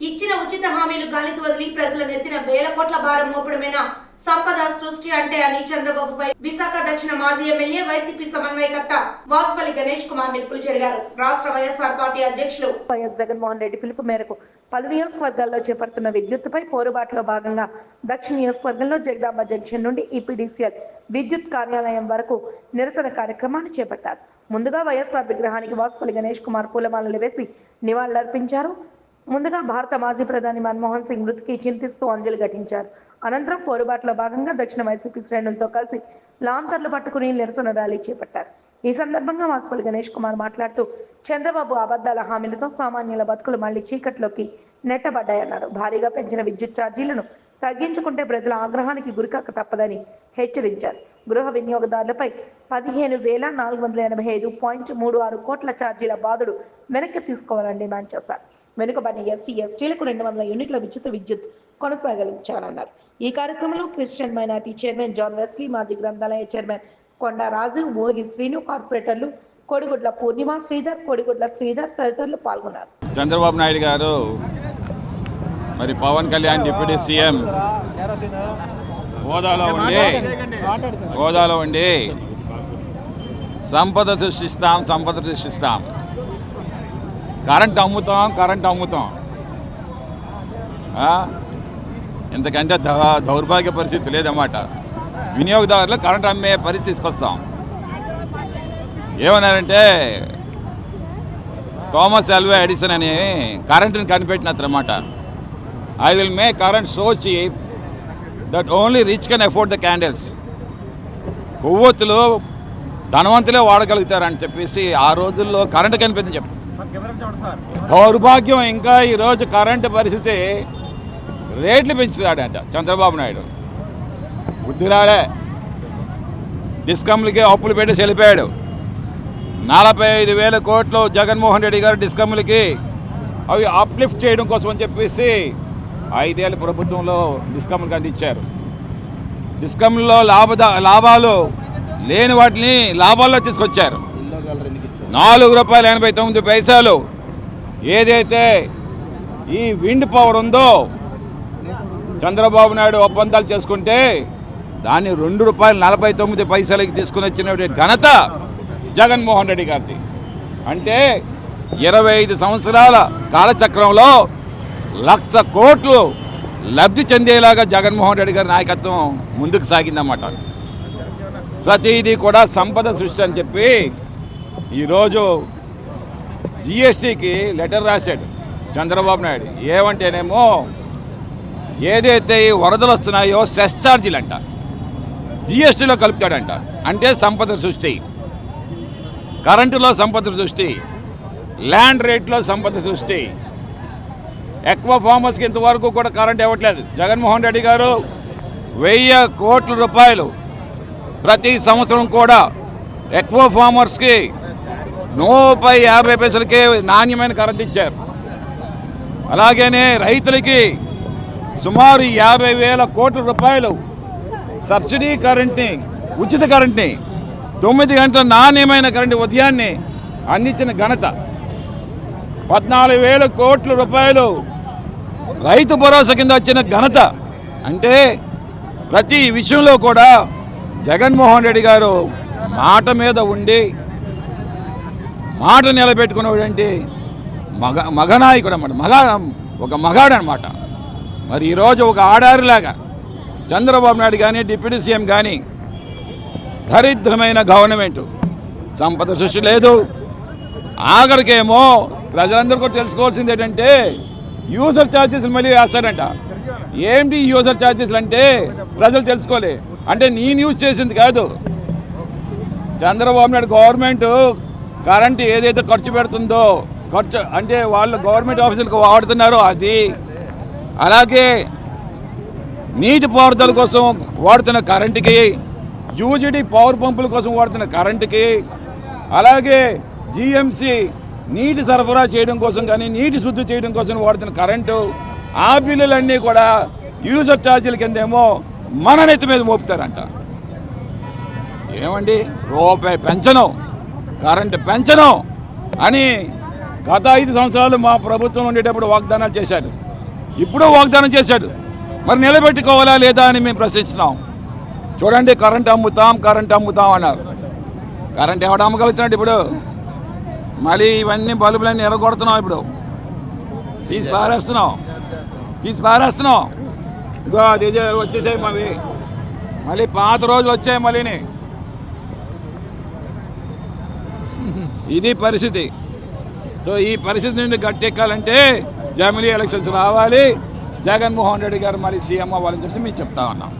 ఇచ్చిన ఉచిత హామీలు గాలికి వదిలి ప్రజల నెత్తిన వేల కోట్ల భారం మోపడమేనా? సంపద సృష్టి అంటే అని చంద్రబాబుపై విశాఖ దక్షిణ మాజీ ఎమ్మెల్యే వైసీపీ సమన్వయకర్త వాసుపల్లి గణేష్ కుమార్ నిప్పులు చెరిగారు. రాష్ట్ర వైఎస్ఆర్ పార్టీ అధ్యక్షులు వైఎస్ జగన్మోహన్ రెడ్డి పిలుపు మేరకు పలు నియోజకవర్గాల్లో చేపడుతున్న విద్యుత్తుపై పోరుబాటులో భాగంగా దక్షిణ నియోజకవర్గంలో జగదాంబ జంక్షన్ నుండి ఈపీడీసీఎల్ విద్యుత్ కార్యాలయం వరకు నిరసన కార్యక్రమాన్ని చేపట్టారు. ముందుగా వైఎస్ఆర్ విగ్రహానికి వాసుపల్లి గణేష్ కుమార్ పూలమాలలు వేసి నివాళులర్పించారు. ముందుగా భారత మాజీ ప్రధాని మన్మోహన్ సింగ్ మృతికి చింతిస్తూ అంజలి ఘటించారు. అనంతరం పోరుబాటులో భాగంగా దక్షిణ వైసీపీ శ్రేణులతో కలిసి లాంతర్లు పట్టుకుని నిరసన ర్యాలీ చేపట్టారు. ఈ సందర్భంగా వాసుపల్లి గణేష్ కుమార్ మాట్లాడుతూ చంద్రబాబు అబద్ధాల హామీలతో సామాన్యుల బతుకులు మళ్ళీ చీకట్లోకి నెట్టబడ్డాయన్నారు. భారీగా పెంచిన విద్యుత్ ఛార్జీలను తగ్గించుకుంటే ప్రజల ఆగ్రహానికి గురికాక తప్పదని హెచ్చరించారు. గృహ వినియోగదారులపై పదిహేను వేల నాలుగు వందల ఎనభై ఐదు పాయింట్ మూడు ఆరు కోట్ల ఛార్జీల బాధుడు వెనక్కి తీసుకోవాలని డిమాండ్ చేశారు. వెనుకబడిన ఎస్సీ ఎస్టీలకు రెండు వందల యూనిట్ల విద్యుత్ విద్యుత్ కొనసాగించాలన్నారు ఈ కార్యక్రమంలో Christian minority chairman John Wesley మాజీ గ్రంథాలయ చైర్మన్ కొండరాజు మోగి శ్రీను కార్పొరేటర్లు కోడిగుడ్ల పూర్ణిమ శ్రీధర్ కోడిగుడ్ల శ్రీధర్ తదితరులు పాల్గొన్నారు. చంద్రబాబు నాయుడు గారు మరి పవన్ కళ్యాణ్ డిప్యూటీ సీఎం. హోదాలో ఉండి హోదాలో ఉండి సంపద సృష్టిస్తాం సంపద సృష్టిస్తాం. కరెంట్ అమ్ముతాం కరెంట్ అమ్ముతాం. ఆ? ద- దౌర్భాగ్య పరిస్థితి లేదన్నమాట. వినియోగదారులు కరెంట్ అమ్మే పరిస్థితి తీసుకొస్తాం. ఏమన్నారంటే థామస్ అల్వే ఎడిసన్ అని కరెంటుని కనిపెట్టినమాట I will make current so cheap that only rich can afford the candles కొవ్వొత్తులు ధనవంతులే వాడగలుగుతారని చెప్పేసి ఆ రోజుల్లో కరెంట్ కనిపెట్టింది చెప్పి దౌర్భాగ్యం ఇంకా ఈరోజు కరెంటు పరిస్థితి రేట్లు పెంచుతాడంట చంద్రబాబు నాయుడు. బుద్ధిరాలే డిస్కమ్లకి అప్పులు పెట్టి వెళ్ళిపోయాడు నలభై ఐదు వేల కోట్లు జగన్మోహన్ రెడ్డి గారు డిస్కమ్లకి అవి అప్లిఫ్ట్ చేయడం కోసం అని చెప్పేసి ఐదేళ్ళ ప్రభుత్వంలో డిస్కమ్లకు అందించారు. డిస్కమ్లో లాభ లాభాలు లేని వాటిని లాభాల్లో తీసుకొచ్చారు. నాలుగు రూపాయల ఎనభై తొమ్మిది పైసలు. ఏదైతే ఈ విండ్ పవర్ ఉందో చంద్రబాబు నాయుడు ఒప్పందాలు చేసుకుంటే దాన్ని రెండు రూపాయలు నలభై తొమ్మిది పైసలకి తీసుకుని వచ్చిన ఘనత జగన్మోహన్ రెడ్డి గారిది. అంటే ఇరవై ఐదు సంవత్సరాల కాలచక్రంలో లక్ష కోట్లు లబ్ధి చెందేలాగా జగన్మోహన్ రెడ్డి గారి నాయకత్వం ముందుకు సాగిందన్నమాట. ప్రతిదీ కూడా సంపద సృష్టి అని చెప్పి ఈరోజు జిఎస్టీకి లెటర్ రాశాడు చంద్రబాబు నాయుడు. ఏమంటేనేమో ఏదైతే ఈ వరదలు వస్తున్నాయో సెస్ ఛార్జీలు అంట. జిఎస్టీలో కలుపుతాడంట. అంటే సంపద సృష్టి. కరెంటులో సంపద సృష్టి. ల్యాండ్ రేట్లో సంపద సృష్టి. ఎక్కువ ఫార్మర్స్కి ఇంతవరకు కూడా కరెంట్ ఇవ్వట్లేదు. జగన్మోహన్ రెడ్డి గారు వెయ్యి కోట్ల రూపాయలు ప్రతి సంవత్సరం కూడా ఎక్కువ ఫార్మర్స్కి నూపై యాభై పైసలకే నాణ్యమైన కరెంట్ ఇచ్చారు. అలాగనే రైతులకి సుమారు యాభై వేల కోట్ల రూపాయలు సబ్సిడీ కరెంట్ని ఉచిత కరెంట్ని తొమ్మిది గంటల నాణ్యమైన కరెంటు ఉదయాన్నే అందించిన ఘనత. పద్నాలుగు వేల కోట్ల రూపాయలు రైతు భరోసా కింద వచ్చిన ఘనత. అంటే ప్రతి విషయంలో కూడా జగన్మోహన్ రెడ్డి గారు మాట మీద ఉండి మాట నిలబెట్టుకునేవాడంటే మగ మగనాయకుడు అన్నమాట మగ ఒక మగాడు అనమాట మరి ఈరోజు ఒక ఆడారిలాగా చంద్రబాబు నాయుడు కానీ డిప్యూటీ సీఎం కానీ దరిద్రమైన గవర్నమెంట్ సంపద సృష్టి లేదు. ఆఖరికేమో ప్రజలందరూ కూడా తెలుసుకోవాల్సింది ఏంటంటే యూజర్ ఛార్జెస్లు మళ్ళీ వేస్తారంట ఏంటి యూజర్ ఛార్జెస్లు అంటే ప్రజలు తెలుసుకోలే. అంటే నేను యూజ్ చేసింది కాదు. చంద్రబాబు నాయుడు గవర్నమెంట్ కరెంట్ ఏదైతే ఖర్చు పెడుతుందో ఖర్చు అంటే వాళ్ళు గవర్నమెంట్ ఆఫీసులకు వాడుతున్నారో అది అలాగే నీటి పారుదల కోసం వాడుతున్న కరెంటుకి యూజిడి పవర్ పంపుల కోసం వాడుతున్న కరెంటుకి అలాగే జిఎంసి నీటి సరఫరా చేయడం కోసం కానీ నీటి శుద్ధి చేయడం కోసం వాడుతున్న కరెంటు ఆ బిల్లులన్నీ కూడా యూజర్ ఛార్జీల కిందేమో మన నెత్తి మీద మోపుతారంట. ఏమండి? రూపాయి పెంచను. కరెంటు పెంచను అని గత ఐదు సంవత్సరాలు మా ప్రభుత్వం ఉండేటప్పుడు వాగ్దానాలు చేశాడు ఇప్పుడు వాగ్దానం చేశాడు. మరి నిలబెట్టుకోవాలా లేదా అని మేము ప్రశ్నిస్తున్నాం. చూడండి కరెంట్ అమ్ముతాం కరెంట్ అమ్ముతాం అన్నారు. కరెంట్ ఎవడ అమ్మగలుగుతున్నాడు ఇప్పుడు? మళ్ళీ ఇవన్నీ బల్బులన్నీ ఎరగొడుతున్నాం ఇప్పుడు. తీసి పారేస్తున్నాం. తీసి పారేస్తున్నాం. ఇగో అది వచ్చేసాయి మళ్ళీ. మళ్ళీ పాత రోజులు వచ్చాయి మళ్ళీని. ఇది పరిస్థితి. సో ఈ పరిస్థితి నుండి గట్టెక్కాలంటే జామిలీ ఎలక్షన్స్ రావాలి. జగన్మోహన్ రెడ్డి గారు మళ్ళీ సీఎం అవ్వాలని చెప్పి మేము చెప్తా ఉన్నాం.